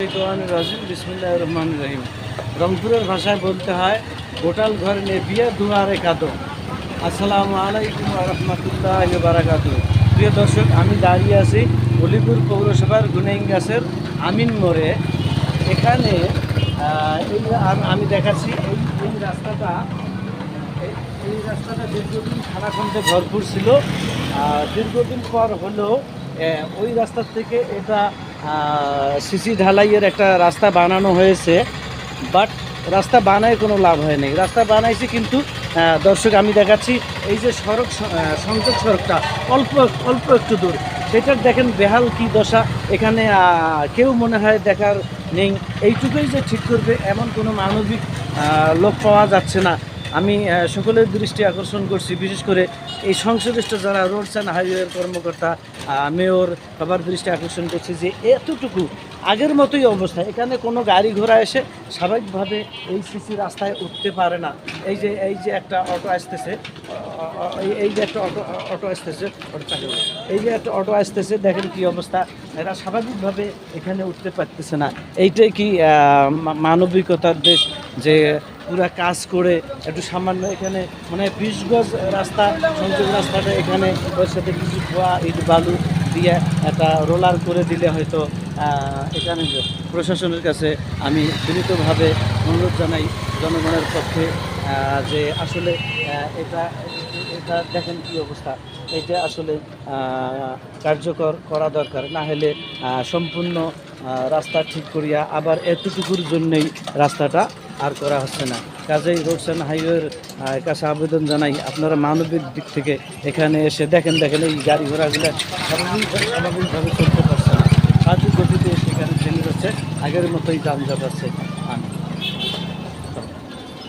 রহমান রহিম। রংপুরের ভাষায় বলতে হয়, গোটাল ঘর নেপিয়া দুয়ারে কাদো। আসসালামু আলাইকুম রহমতুল্লাহ বারাকাত প্রিয় দর্শক, আমি দাঁড়িয়ে আছি অলিপুর পৌরসভার গুনাইন গাছের আমিন মোড়ে। এখানে আম- দেখাচ্ছি, এই রাস্তাটা, এই- রাস্তাটা দীর্ঘদিন খানাখন্দে ভরপুর ছিল। দীর্ঘদিন পর হলেও ওই রাস্তার থেকে এটা সিসি ঢালাইয়ের একটা রাস্তা বানানো হয়েছে বাট রাস্তা বানায় কোনো লাভ হয়নি রাস্তা বানাইছে কিন্তু দর্শক, আমি দেখাচ্ছি, এই যে সড়ক সংযোগ সড়কটা, অল্প অল্প একটু দূর। সেটার দেখেন বেহাল কি দশা, এখানে কেউ মনে হয় দেখার নেই। এইটুকুই যে ঠিক করবে, এমন কোনো মানবিক লোক পাওয়া যাচ্ছে না। আমি সকলের দৃষ্টি আকর্ষণ করছি, বিশেষ করে এই সংশ্লিষ্ট যারা রোডস অ্যান্ড হাইওয়ের কর্মকর্তা মেয়র, সবার দৃষ্টি আকর্ষণ করছি যে এতটুকু আগের মতোই অবস্থা। এখানে কোনো গাড়ি ঘোড়া এসে স্বাভাবিকভাবে এই সিসি রাস্তায় উঠতে পারে না। এই যে এই যে একটা অটো আসতেছে এই- যে একটা অটো অটো আসতেছে, এই যে একটা অটো আসতেছে, দেখেন কি অবস্থা। এরা স্বাভাবিকভাবে এখানে উঠতে পারতেছে না। এইটাই কি মানবিকতার দেশ যে পুরা কাজ করে একটু সামান্য এখানে মানে পিসগজ গজ রাস্তা, সংযোগ রাস্তাটা এখানে ওর সাথে কিছু ধোয়া, ইট, বালু দিয়ে একটা রোলার করে দিলে হয়তো এখানে প্রশাসনের কাছে আমি বিনীতভাবে অনুরোধ জানাই জনগণের পক্ষে যে আসলে এটা এটা দেখেন কি অবস্থা। এটা আসলে কার্যকর করা দরকার। না হলে সম্পূর্ণ রাস্তা ঠিক করিয়া আবার এতটুকুর জন্যই রাস্তাটা আর করা হচ্ছে না। কাজেই রোডস অ্যান্ড হাইওয়ের কাছে আবেদন জানাই, আপনারা মানবিক দিক থেকে এখানে এসে দেখেন দেখেন এই গাড়ি ঘোড়াগুলো স্বাভাবিক, স্বাভাবিকভাবে চলতে পারছে না। সাহায্য গতিতে সেখানে ট্রেনে যাচ্ছে, আগের মতোই যানজট আছে।